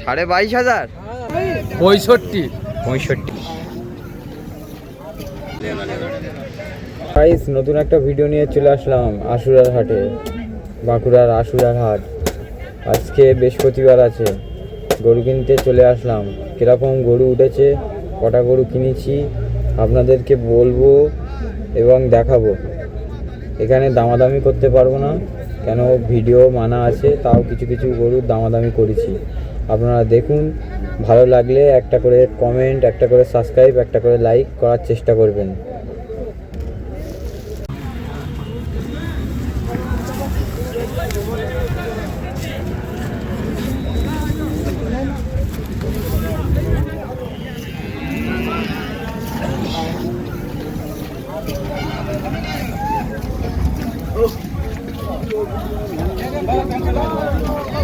সাড়ে বাইশ। হাজার? পঁয়ষট্টি। পঁয়ষট্টি। গাইস নতুন একটা ভিডিও নিয়ে চলে আসলাম আশুরার হাটে বাঁকুড়ার আশুরার হাট। আজকে বৃহস্পতিবার আছে গরু কিনতে চলে আসলাম। কীরকম গরু উঠেছে কটা গরু কিনেছি আপনাদেরকে বলব এবং দেখাবো। এখানে দামাদামি করতে পারব না। কেন ভিডিও মানা আছে, তাও কিছু কিছু গরুর দামাদামি করেছি। আপনারা দেখুন, ভালো লাগলে একটা করে কমেন্ট একটা করে সাবস্ক্রাইব একটা করে লাইক করার চেষ্টা করবেন।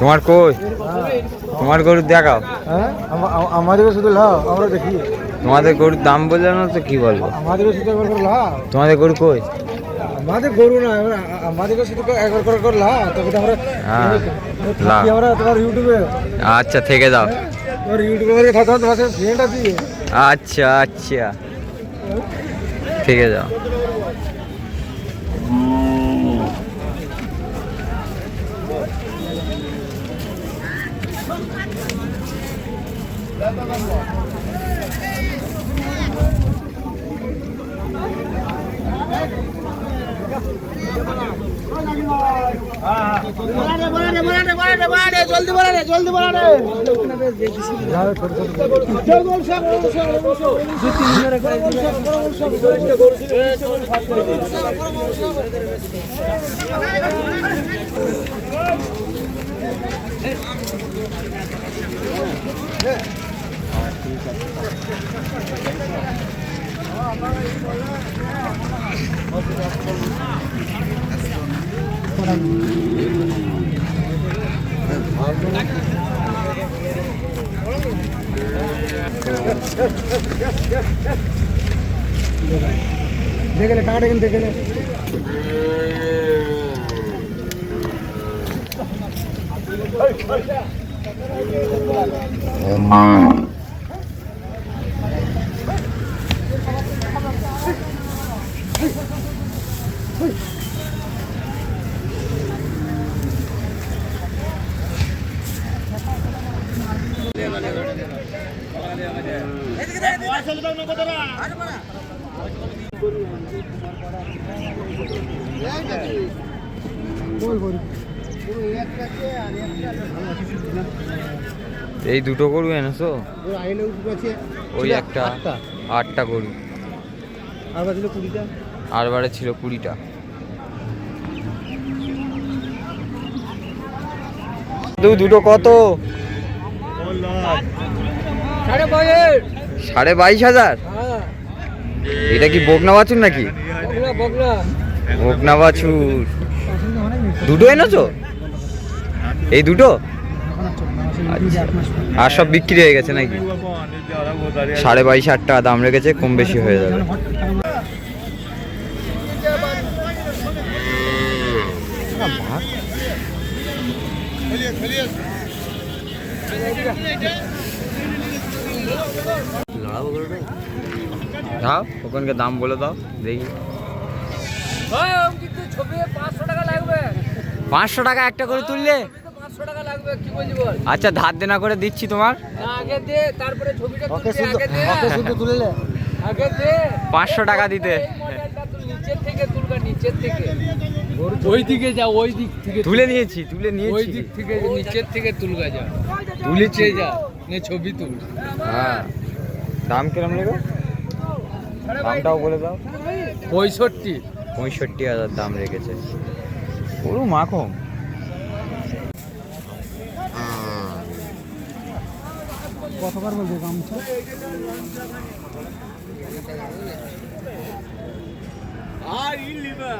তোমার কই? তোমার গরু দেখাও। হ্যাঁ? আমাদেরও শুধু লাও আমরা দেখি। তোমাদের গরুর দাম বললে না তো কি বলব? আমাদেরও শুধু একবার লাও। তোমাদের গরু কই? আমাদের গরু না আমরা আমাদেরকে শুধু একবার করে করে লাও। তবে তো আমরা হ্যাঁ। আমরা তোমার ইউটিউবে? আচ্ছা থেকে যাও। তোমার ইউটিউবে থাকতে তোমার দিয়ে আচ্ছা আচ্ছা। থেকে যাও। জলদি বলা রে জলদি বলা রে। জলদি দেখলে কাটা কিন্তু দেখলে এই দুটো গরু এনেছো? ওই একটা আটটা। গরু। আর কুড়িটা। আর বারে ছিল কুড়িটা। দু দুটো কত? সাড়ে বাইশ। হাজার? হ্যাঁ। এটা কি বকনা বাছুর নাকি? বকনা বাছুর। দুটো এনেছো? এই দুটো? আচ্ছা। আর সব বিক্রি হয়ে গেছে নাকি? সাড়ে বাইশ হাজার টাকা দাম রেখেছে কম বেশি হয়ে যাবে। দাও ওখানকে দাম বলে দাও দেখি। পাঁচশো টাকা লাগবে। পাঁচশো টাকা একটা করে তুললে? পাঁচশো টাকা লাগবে কি বলছি বল? আচ্ছা ধার দেনা করে দিচ্ছি তোমার। আগে দে তারপরে ছবিটা তুলছি আগে দে। শুধু তুলে আগে দে। পাঁচশো টাকা দিতে। নিচের থেকে। ওই দিকে যা ওই দিক থেকে তুলে নিয়েছি তুলে নিয়েছি। ওই দিক থেকে নিচের থেকে তুলগা যা তুলেছে। যা নে ছবি তুল। হ্যাঁ। দাম কিরম নেবে? দামটাও বলে দাও। পঁয়ষট্টি। পঁয়ষট্টি হাজার দাম রেখেছে। পুরো মাখন। কতবার বলব গামছা? Aa 50 mi?